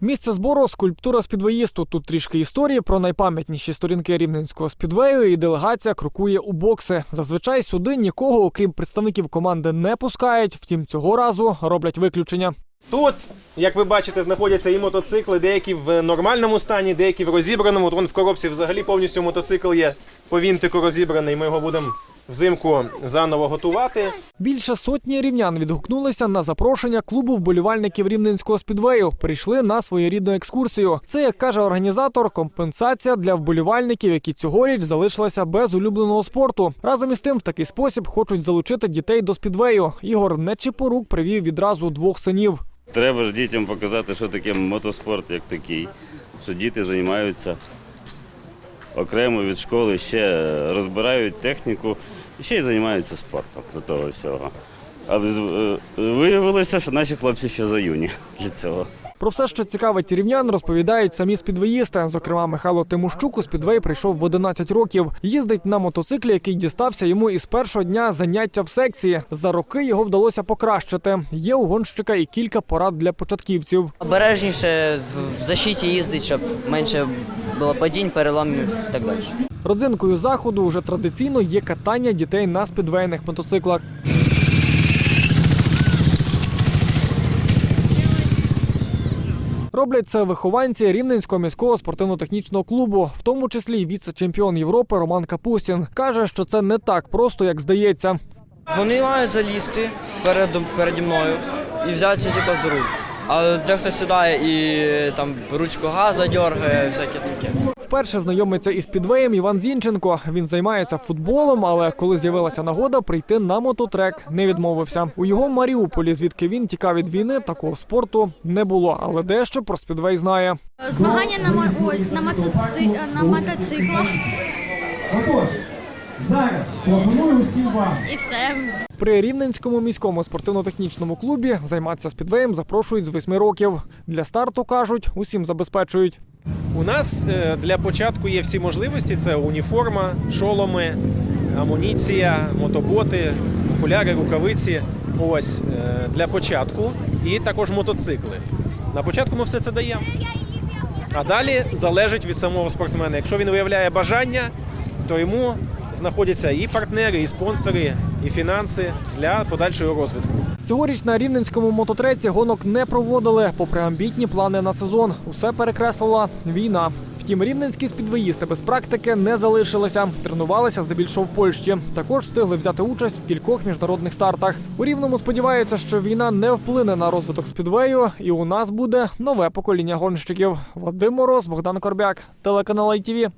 Місце збору скульптура спідвеїсту. Тут трішки історії про найпам'ятніші сторінки рівненського спідвею і делегація крокує у бокси. Зазвичай сюди нікого, окрім представників команди, не пускають. Втім, цього разу роблять виключення. Тут, як ви бачите, знаходяться і мотоцикли, деякі в нормальному стані, деякі в розібраному. Вон в коробці взагалі повністю мотоцикл є по вінтику розібраний. Ми його будемо взимку заново готувати. Більше сотні рівнян відгукнулися на запрошення клубу вболівальників рівненського спідвею. Прийшли на своєрідну екскурсію. Це, як каже організатор, компенсація для вболівальників, які цьогоріч залишилися без улюбленого спорту. Разом із тим, в такий спосіб хочуть залучити дітей до спідвею. Ігор Нечипорук привів відразу двох синів. Треба ж дітям показати, що таке мотоспорт як такий, що діти займаються окремо від школи, ще розбирають техніку і ще й займаються спортом до того всього. Але е, виявилося, що наші хлопці ще заюні для цього. Про все, що цікавить рівнян, розповідають самі спідвеїсти. Зокрема, Михайло Тимощук у спідвей прийшов в 11 років. Їздить на мотоциклі, який дістався йому із першого дня заняття в секції. За роки його вдалося покращити. Є у гонщика і кілька порад для початківців. Обережніше в защиті їздить, щоб менше було падінь, переламів і так далі. Родзинкою заходу вже традиційно є катання дітей на спідвейних мотоциклах. Роблять це вихованці Рівненського міського спортивно-технічного клубу, в тому числі й віце-чемпіон Європи Роман Капустін. Каже, що це не так просто, як здається. Вони мають залізти перед, переді мною і взятися типу, за руль. А дехто сідає і там ручку газа дергає, всяке таке. Вперше знайомиться із підвеєм Іван Зінченко. Він займається футболом, але коли з'явилася нагода прийти на мототрек, не відмовився. У його Маріуполі, звідки він тікав від війни, такого спорту не було, але дещо про спідвей знає. Змагання на, мо- ой, на, моци- на мотоциклах зараз пропоную усім вам і все. При Рівненському міському спортивно-технічному клубі займатися спідвеєм запрошують з 8 років. Для старту кажуть, усім забезпечують. У нас е, для початку є всі можливості: це уніформа, шоломи, амуніція, мотоботи, окуляри, рукавиці. Ось е, для початку, і також мотоцикли. На початку ми все це даємо. А далі залежить від самого спортсмена. Якщо він виявляє бажання, то йому знаходяться і партнери, і спонсори, і фінанси для подальшого розвитку. Цьогоріч на рівненському мототреці гонок не проводили, попри амбітні плани на сезон. Усе перекреслила війна. Втім, рівненські спідвеїсти без практики не залишилися. Тренувалися здебільшого в Польщі. Також встигли взяти участь в кількох міжнародних стартах. У рівному сподіваються, що війна не вплине на розвиток спідвею, і у нас буде нове покоління гонщиків. Вадим Мороз, Богдан Корбяк, телеканал ITV.